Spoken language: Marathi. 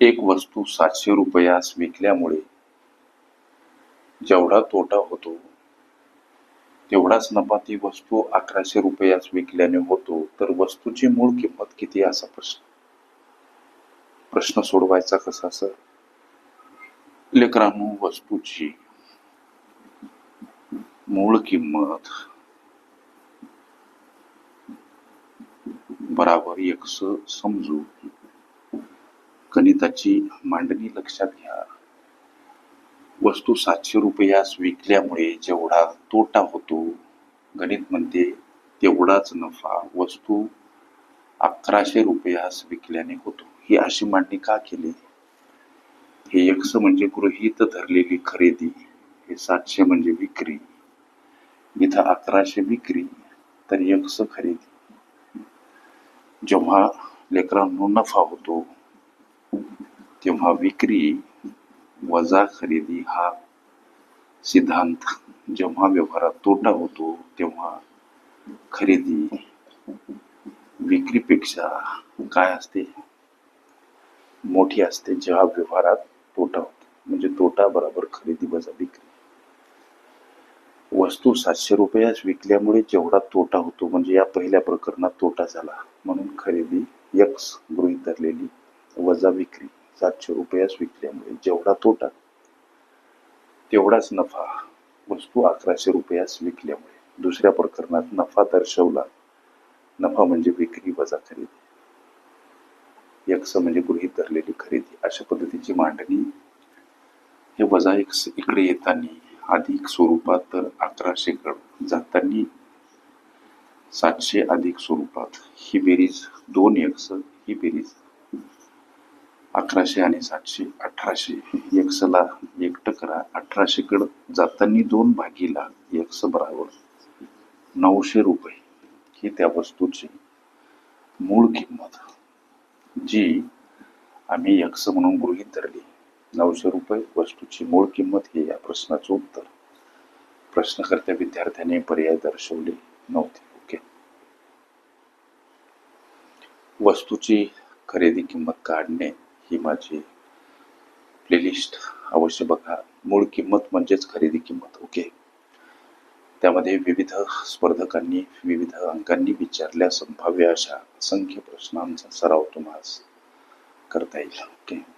एक वस्तू सातशे रुपयास विकल्यामुळे जेवढा तोटा होतो तेवढाच नफा ती वस्तू अकराशे रुपयास विकल्याने होतो. तर वस्तूची मूळ किंमत किती असा प्रश्न. प्रश्न सोडवायचा कसा सर? लेकरांनो वस्तूची मूळ किंमत बराबर एकस समजू गणिताची मांडणी लक्षात घ्या. वस्तू सातशे रुपयास विकल्यामुळे जेवढा तोटा होतो गणित म्हणते तेवढाच नफा वस्तू अकराशे रुपयास विकल्याने होतो. ही अशी मांडणी का केली? हे यक्ष म्हणजे गृहित धरलेली खरेदी हे सातशे म्हणजे विक्री. इथं अकराशे विक्री तर यक्ष खरेदी. जेव्हा लेकरांनो नफा होतो तेव्हा विक्री वजा खरेदी हा सिद्धांत जेव्हा व्यवहारात तोटा होतो तेव्हा खरेदी विक्रीपेक्षा काय असते? मोठी असते जेव्हा व्यवहारात तोटा होतो. म्हणजे तोटा बरोबर खरेदी वजा विक्री. वस्तू सातशे रुपयास विकल्यामुळे जेवढा तोटा होतो म्हणजे या पहिल्या प्रकरणात तोटा झाला. म्हणून खरेदी यक्स गृहित धरलेली वजा विक्री. सातशे रुपयास विकल्यामुळे जेवढा तोटा तेवढाच नफा वस्तू अकराशे रुपयास विकल्यामुळे दुसऱ्या प्रकरणात नफा दर्शवला. नफा म्हणजे विक्री वजा खरेदी. यक्स म्हणजे गृहीत धरलेली खरेदी. अशा पद्धतीची मांडणी हे वजा एक्स इकडे येताना अधिक स्वरूपात तर अकराशे कडे जाताना सातशे अधिक स्वरूपात ही बेरीज दोन एक्स ही बेरीज अकराशे आणि सातशे अठराशे. एकसला एकटं करा अठराशेकडं जाताना दोन भागीला एक्स बरावर नऊशे रुपये. ही त्या वस्तूची मूळ किंमत. जी आम्ही एकस म्हणून गृहीत धरली. नऊशे रुपये वस्तूची मूळ किंमत हे या प्रश्नाचं उत्तर. प्रश्नकर्त्या विद्यार्थ्याने पर्याय दर्शवले नव्हते. ओके. वस्तूची खरेदी किंमत काढणे ही माझी प्लेलिस्ट अवश्य बघा. मूळ किंमत म्हणजेच खरेदी किंमत ओके त्यामध्ये विविध स्पर्धकांनी विविध अंकांनी विचारल्या संभाव्य अशा असंख्य प्रश्नांचा सराव तुम्हाला करता येईल ओके